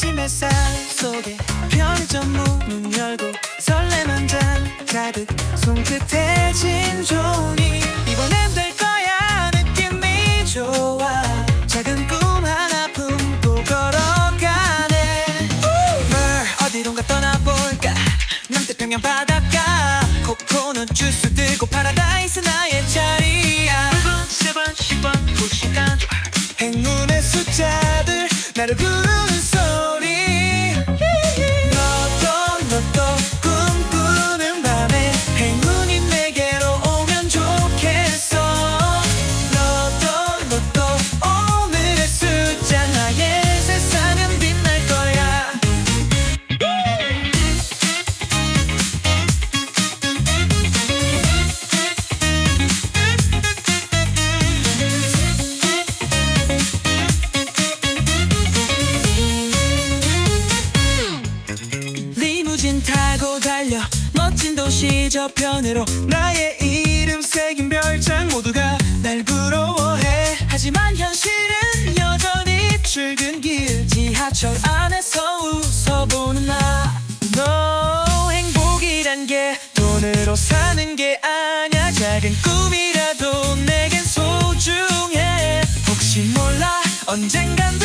아침 햇살 속에 편의점 문을 열고 설렘 한잔 가득 손끝에 진종이 이번엔 될 거야. 느낌이 좋아 작은 꿈 하나 품고 걸어가네. 뭘 어디론가 떠나볼까? 남태평양 바닷가. 코코넛 주스 들고 파라다이스 나의 멋진 도시 저편으로 나의 이름 새긴 별장 모두가 날 부러워해. 하지만 현실은 여전히 출근길 지하철 안에서 웃어보는 나 너 행복이란 게 돈으로 사는 게 아냐 작은 꿈이라도 내겐 소중해. 혹시 몰라 언젠간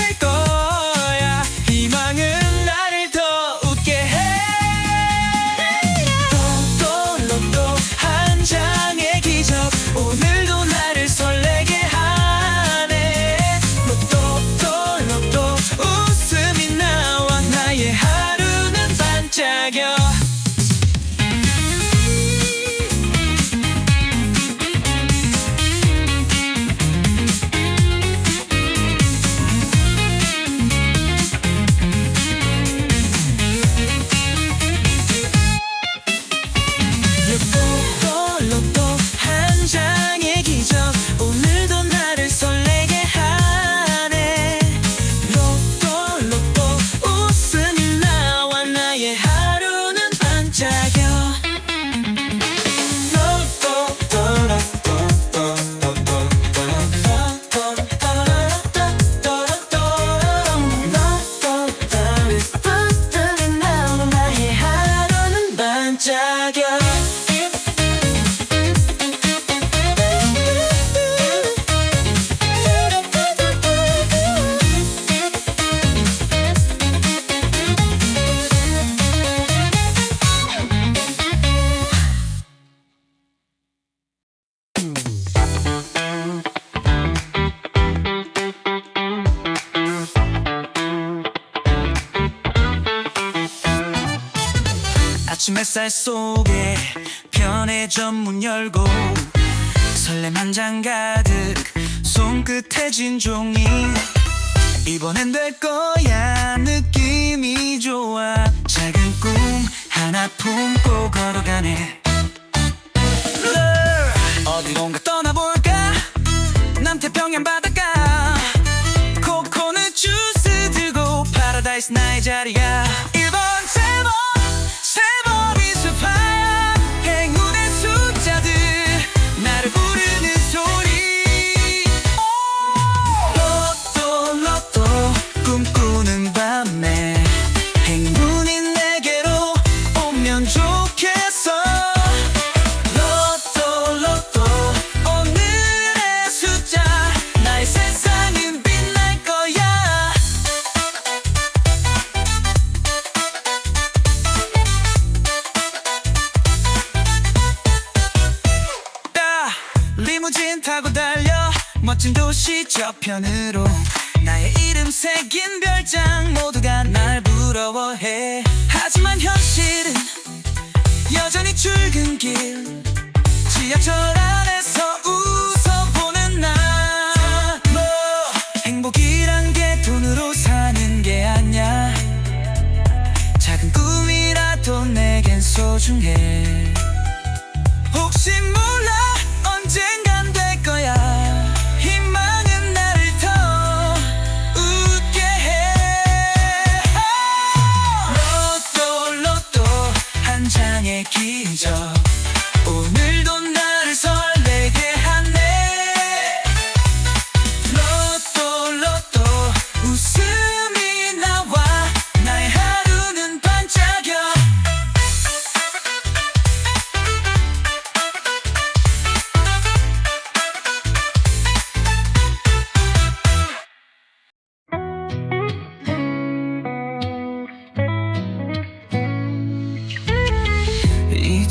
햇살 속에 편의점 문 열고 설렘 한 장 가득 손끝에 진 종이. 이번엔 될 거야. 느낌이 좋아. 작은 꿈 하나 품고 걸어가네. 어디론가 떠나볼까? 남태평양 바닷가. 코코넛 주스 들고 파라다이스 나의 자리야 멋진 도시 저편으로 나의 이름 새긴 별장 모두가 날 부러워해. 하지만 현실은 여전히 출근길 지하철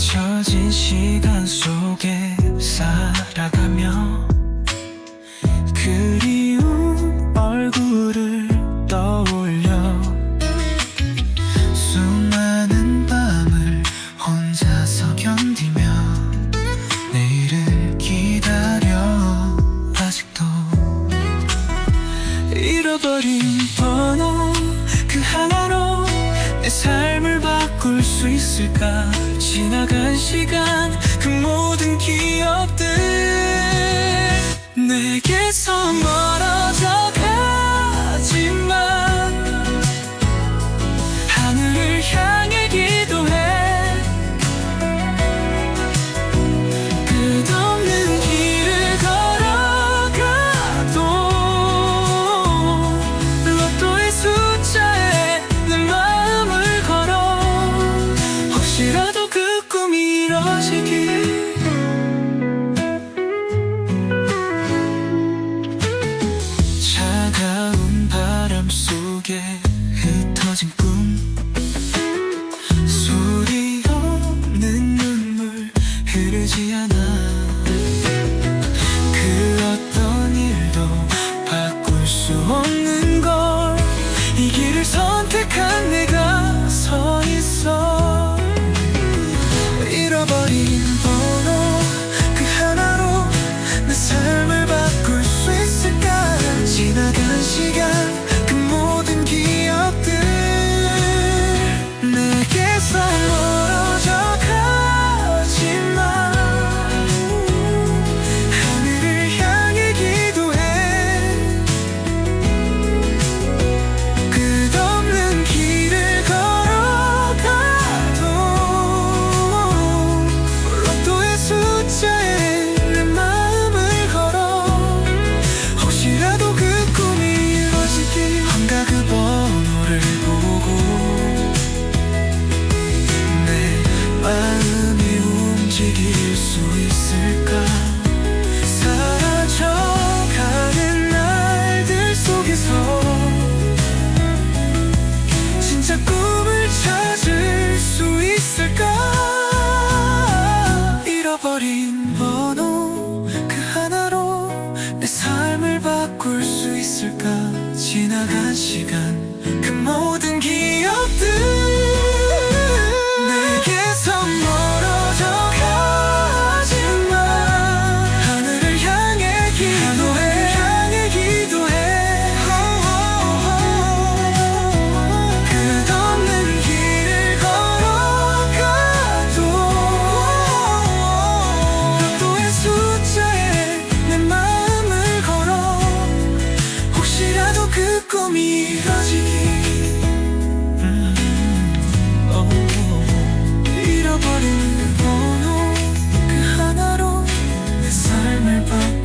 잊혀진 시간 속에 쌓 기억들. 내게서 멀어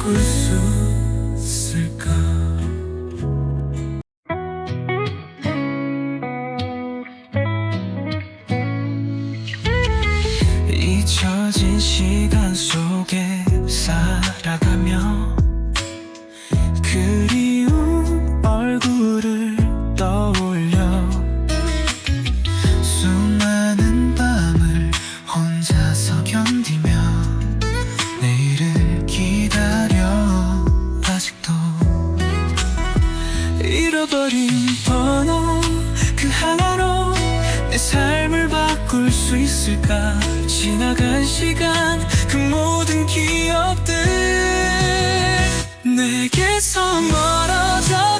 was 바꿀 수 있을까? 지나간 시간 그 모든 기억들. 내게서 멀어져